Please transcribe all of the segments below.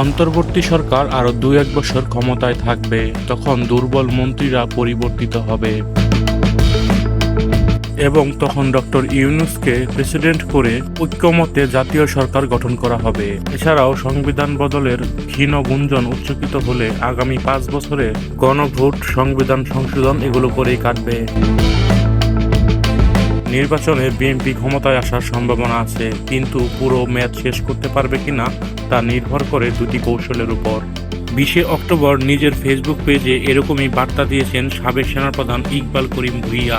অন্তর্বর্তী সরকার আরও দু এক বছর ক্ষমতায় থাকবে, তখন দুর্বল মন্ত্রীরা পরিবর্তিত হবে। এবং তখন ডক্টর ইউনুসকে প্রেসিডেন্ট করে ঐক্যমতে জাতীয় সরকার গঠন করা হবে। এছাড়াও সংবিধান বদলের ক্ষীণ গুঞ্জন উচ্চকিত হলে আগামী পাঁচ বছরে গণভোট, সংবিধান সংশোধন এগুলো করেই কাটবে। নির্বাচনে বিএনপি ক্ষমতায় আসার সম্ভাবনা আছে, কিন্তু পুরো ম্যাচ শেষ করতে পারবে কিনা তা নির্ভর করে দুটি কৌশলের উপর। বিশে অক্টোবর নিজের ফেসবুক পেজে এরকমই বার্তা দিয়েছেন সাবেক সেনাপ্রধান ইকবাল করিম ভুইয়া।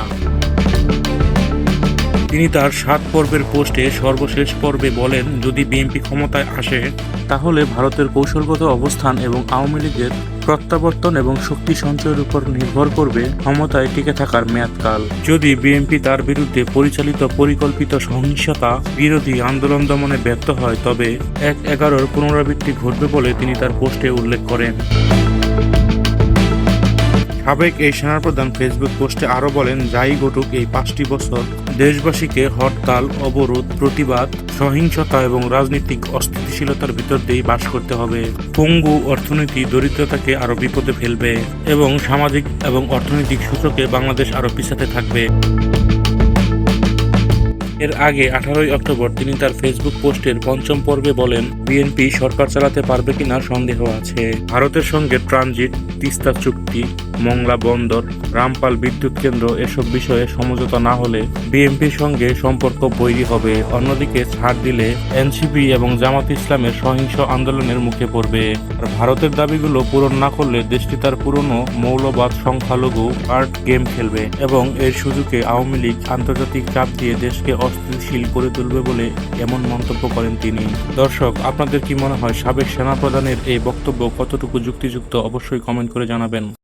তিনি তার সাত পর্বের পোস্টে সর্বশেষ পর্বে বলেন, যদি বিএনপি ক্ষমতায় আসে, তাহলে ভারতের কৌশলগত অবস্থান এবং আওয়ামী লীগের প্রত্যাবর্তন এবং শক্তি সঞ্চয়ের উপর নির্ভর করবে ক্ষমতায় টিকে থাকার মেয়াদকাল। যদি বিএনপি তার বিরুদ্ধে পরিচালিত পরিকল্পিত সহিংসতা বিরোধী আন্দোলন দমনে ব্যর্থ হয়, তবে এক এগারোর পুনরাবৃত্তি ঘটবে বলে তিনি তার পোস্টে উল্লেখ করেন। সাবেক এই সেনাপ্রধান ফেসবুক পোস্টে আরও বলেন, যাই ঘটুক, এই পাঁচটি বছর দেশবাসীকে হরতাল, অবরোধ, প্রতিবাদ, সহিংসতা এবং রাজনৈতিক অস্থিতিশীলতার ভিতর দিয়েই বাস করতে হবে। পঙ্গু অর্থনীতি দরিদ্রতাকে আরও বিপদে ফেলবে এবং সামাজিক এবং অর্থনৈতিক সূচকে বাংলাদেশ আরও পিছাতে থাকবে। এর আগে আঠারোই অক্টোবর তিনি তার ফেসবুক পোস্টের পঞ্চম পর্বে বলেন, বিএনপি সরকার চালাতে পারবে কিনা সন্দেহ আছে। ভারতের সঙ্গে ট্রানজিট, তিস্তা চুক্তি মংলা বন্দর, রামপাল বিদ্যুৎ কেন্দ্র এসব বিষয়ে সমঝোতা না হলে বিএনপির সঙ্গে সম্পর্ক বৈরী হবে। অন্যদিকে ছাড় দিলে এনসিপি এবং জামাত ইসলামের সহিংস আন্দোলনের মুখে পড়বে। আর ভারতের দাবিগুলো পূরণ না করলে দেশটি তার পুরনো মৌলবাদ সংখ্যালঘু আর্ট গেম খেলবে এবং এর সুযোগে আওয়ামী লীগ আন্তর্জাতিক চাপ দিয়ে দেশকে অস্থিতিশীল করে তুলবে বলে এমন মন্তব্য করেন তিনি। দর্শক, আপনাদের কি মনে হয় সাবেক সেনাপ্রধানের এই বক্তব্য কতটুকু যুক্তিযুক্ত? অবশ্যই কমেন্ট করে জানাবেন।